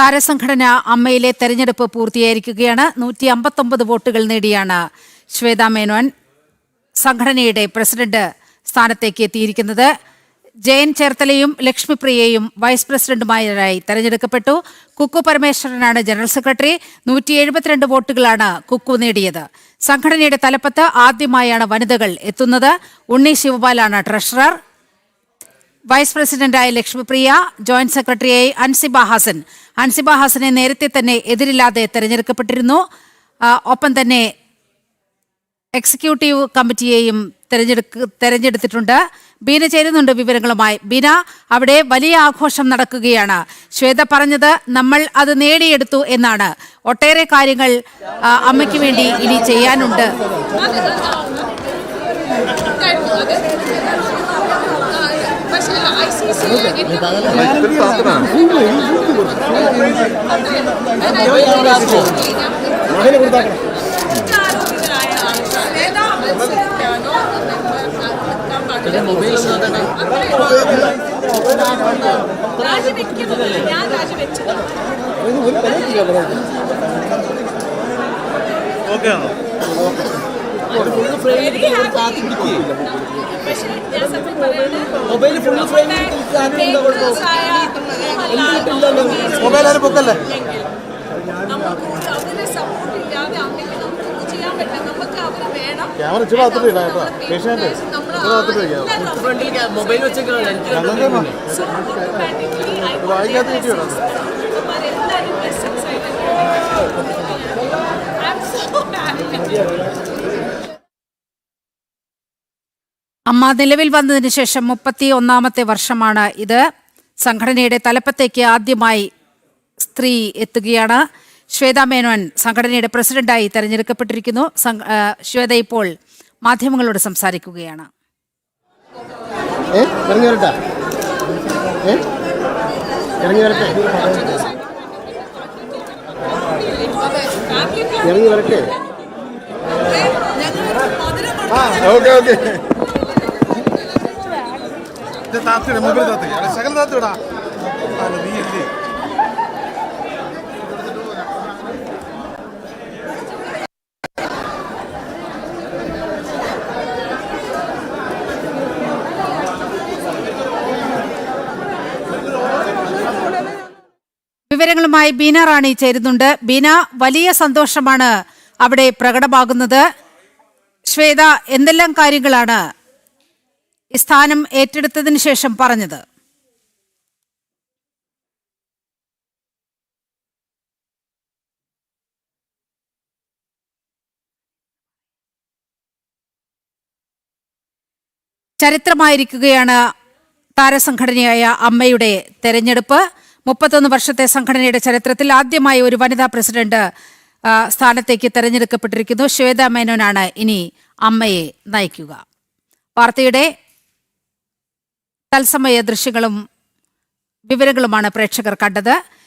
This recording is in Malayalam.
താരസംഘടന അമ്മയിലെ തെരഞ്ഞെടുപ്പ് പൂർത്തിയായിരിക്കുകയാണ്. നൂറ്റി അമ്പത്തൊമ്പത് വോട്ടുകൾ നേടിയാണ് ശ്വേത മേനോൻ സംഘടനയുടെ പ്രസിഡന്റ് സ്ഥാനത്തേക്ക് എത്തിയിരിക്കുന്നത്. ജയൻ ചേർത്തലയും ലക്ഷ്മിപ്രിയയും വൈസ് പ്രസിഡന്റുമാരായി തെരഞ്ഞെടുക്കപ്പെട്ടു. കുക്കു പരമേശ്വരനാണ് ജനറൽ സെക്രട്ടറി. നൂറ്റി എഴുപത്തിരണ്ട് വോട്ടുകളാണ് കുക്കു നേടിയത്. സംഘടനയുടെ തലപ്പത്ത് ആദ്യമായാണ് വനിതകൾ എത്തുന്നത്. ഉണ്ണി ശിവപാലാണ് ട്രഷറർ. വൈസ് പ്രസിഡന്റായ ലക്ഷ്മിപ്രിയ ജോയിന്റ് സെക്രട്ടറിയായി അൻസിബ ഹാസൻ. അൻസിബ ഹാസനെ നേരത്തെ തന്നെ എതിരില്ലാതെ തെരഞ്ഞെടുക്കപ്പെട്ടിരുന്നു. ഒപ്പം തന്നെ എക്സിക്യൂട്ടീവ് കമ്മിറ്റിയെയും തെരഞ്ഞെടുക്ക തെരഞ്ഞെടുത്തിട്ടുണ്ട്. ബീന ചേരുന്നുണ്ട് വിവരങ്ങളുമായി. ബീന അവിടെ വലിയ ആഘോഷം നടക്കുകയാണ്. ശ്വേത പറഞ്ഞത് നമ്മൾ അത് നേടിയെടുത്തു എന്നാണ്. ഒട്ടേറെ കാര്യങ്ങൾ അമ്മയ്ക്ക് വേണ്ടി ഇനി ചെയ്യാനുണ്ട്. പക്ഷേ ഐ സി സി രാജിവെക്കുന്നത് ഞാൻ രാജിവെച്ചത് പക്ഷേ ഞാൻ സത്യം മൊബൈൽ ഫുൾ ഫ്രെയിം മൊബൈൽ ആരും പൊക്കല്ലേ? ക്യാമറ ഇച്ചിരി ഭാഗത്തോട്ട് ഇടാം കേട്ടോ. പേഷ്യന്റ് ഇച്ചിരി ഭാഗത്തോട്ട് വയ്ക്കാം. മൊബൈൽ വെച്ചേക്കാണ് എനിക്ക് അമ്മ നിലവിൽ വന്നതിന് ശേഷം മുപ്പത്തി ഒന്നാമത്തെ വർഷമാണ് ഇത്. സംഘടനയുടെ തലപ്പത്തേക്ക് ആദ്യമായി സ്ത്രീ എത്തുകയാണ്. ശ്വേത മേനോൻ സംഘടനയുടെ പ്രസിഡന്റായി തെരഞ്ഞെടുക്കപ്പെട്ടിരിക്കുന്നു. ശ്വേത ഇപ്പോൾ മാധ്യമങ്ങളോട് സംസാരിക്കുകയാണ്. വരട്ടെ? ഏ? വരട്ടെ? ഇറങ്ങി വരട്ടെ? ആ ഓക്കെ ഓക്കെ. താത്തിട മൊബൈൽ താത്തി. ശകലം താത്തിടാ നീ ഇല്ലേ വിവരങ്ങളുമായി ബീന റാണി ചേരുന്നുണ്ട്. ബീന വലിയ സന്തോഷമാണ് അവിടെ പ്രകടമാകുന്നത്. ശ്വേത എന്തെല്ലാം കാര്യങ്ങളാണ് സ്ഥാനം ഏറ്റെടുത്തതിന് ശേഷം പറഞ്ഞത്. ചരിത്രമായിരിക്കുകയാണ് താരസംഘടനയായ അമ്മയുടെ തെരഞ്ഞെടുപ്പ്. മുപ്പത്തൊന്ന് വർഷത്തെ സംഘടനയുടെ ചരിത്രത്തിൽ ആദ്യമായി ഒരു വനിതാ പ്രസിഡന്റ് സ്ഥാനത്തേക്ക് തെരഞ്ഞെടുക്കപ്പെട്ടിരിക്കുന്നു. ശ്വേത മേനോനാണ് ഇനി അമ്മയെ നയിക്കുക. വാർത്തയുടെ തത്സമയ ദൃശ്യങ്ങളും വിവരങ്ങളുമാണ് പ്രേക്ഷകർ കണ്ടത്.